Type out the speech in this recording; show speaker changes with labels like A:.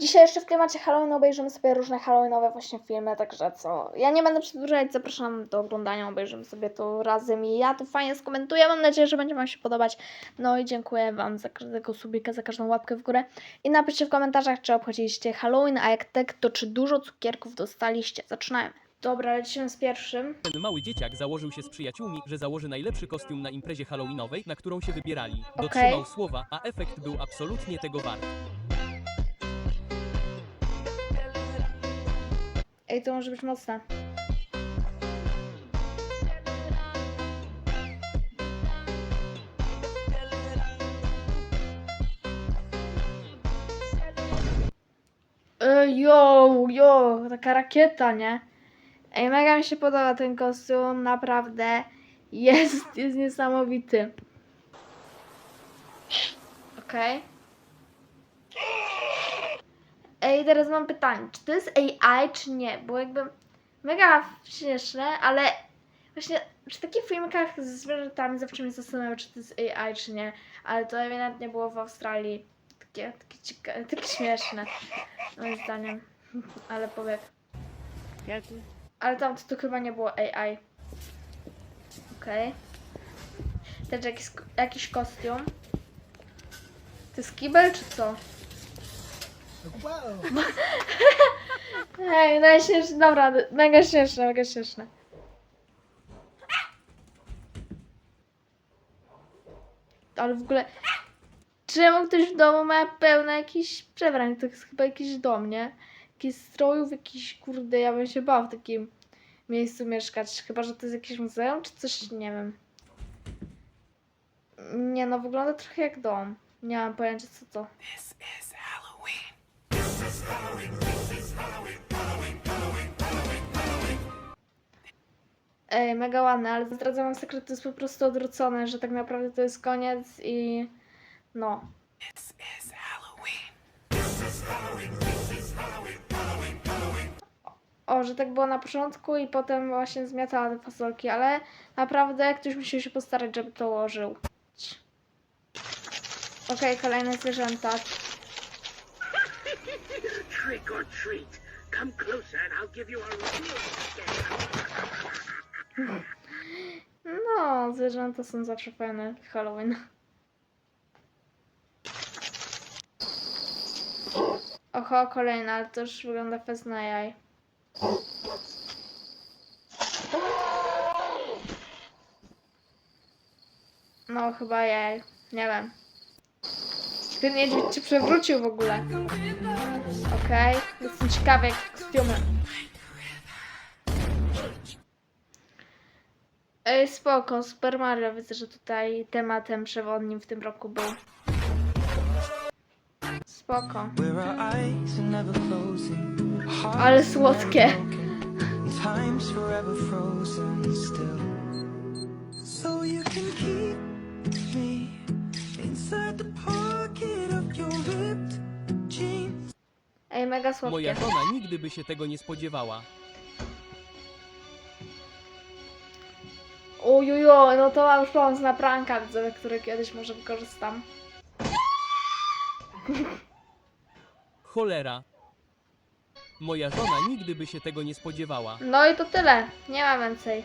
A: Dzisiaj jeszcze w klimacie Halloween obejrzymy sobie różne Halloweenowe właśnie filmy, także co. Ja nie będę przedłużać, zapraszam do oglądania, obejrzymy sobie to razem i ja to fajnie skomentuję. Mam nadzieję, że będzie Wam się podobać. No i dziękuję Wam za każdego subika, za każdą łapkę w górę. I napiszcie w komentarzach, czy obchodziliście Halloween, a jak tak, to czy dużo cukierków dostaliście. Zaczynajmy. Dobra, lecimy z pierwszym.
B: Ten mały dzieciak założył się z przyjaciółmi, że założy najlepszy kostium na imprezie halloweenowej, na którą się wybierali. Dotrzymał słowa, a efekt był absolutnie tego wart.
A: Ej, to może być mocne. Jo, jo, taka rakieta, nie? Ej, mega mi się podoba ten kostium, naprawdę. Jest, jest niesamowity. Okej. Ej, teraz mam pytanie, czy to jest AI, czy nie? Bo jakby mega śmieszne, ale właśnie przy takich filmikach ze zwierzętami zawsze mnie zastanawia, czy to jest AI, czy nie. Ale to ewidentnie było w Australii takie, takie, cieka- takie śmieszne, moim zdaniem. Ale powiedz. Ale tam to, to chyba nie było AI. Okej. Też jakiś, jakiś kostium. To jest kibel, czy co? Ej, najśmieszne, dobra, mega śmieszne, mega śmieszne. Ale w ogóle, czemu ktoś w domu ma pełno jakichś przebrań? To jest chyba jakiś dom, nie? Jakichś strojów, jakiś, kurde, ja bym się bał w takim miejscu mieszkać. Chyba, że to jest jakieś muzeum, czy coś, nie wiem. Nie no, wygląda trochę jak dom. Nie mam pojęcia co to. Ej, mega ładne, ale zdradzam wam sekret, to jest po prostu odwrócone, że tak naprawdę to jest koniec i no. O, że tak było na początku i potem właśnie zmiatała te fasolki, ale naprawdę ktoś musiał się postarać, żeby to ułożył. Okej, kolejne zwierzęta.
C: Trick or treat. Come closer and I'll give you a real.
A: No, zwierzęta są zawsze fajne w Halloween. Oho, kolejna, ale to już wygląda fest na jaj. No, chyba jaj. Nie wiem. Ten niedźwiedź się przewrócił w ogóle. Okej, jestem ciekawy, jakie kostiumy. Ej, spoko, Super Mario. Widzę, że tutaj tematem przewodnim w tym roku był. Spoko. Ale słodkie.
D: So you can keep me inside the
A: Ej, mega słodkie.
B: Moja żona nigdy by się tego nie spodziewała.
A: Ujuju, no to mam już pomysł na pranka, widzowie, który kiedyś może wykorzystam.
B: Cholera. Moja żona nigdy by się tego nie spodziewała.
A: No i to tyle. Nie ma więcej.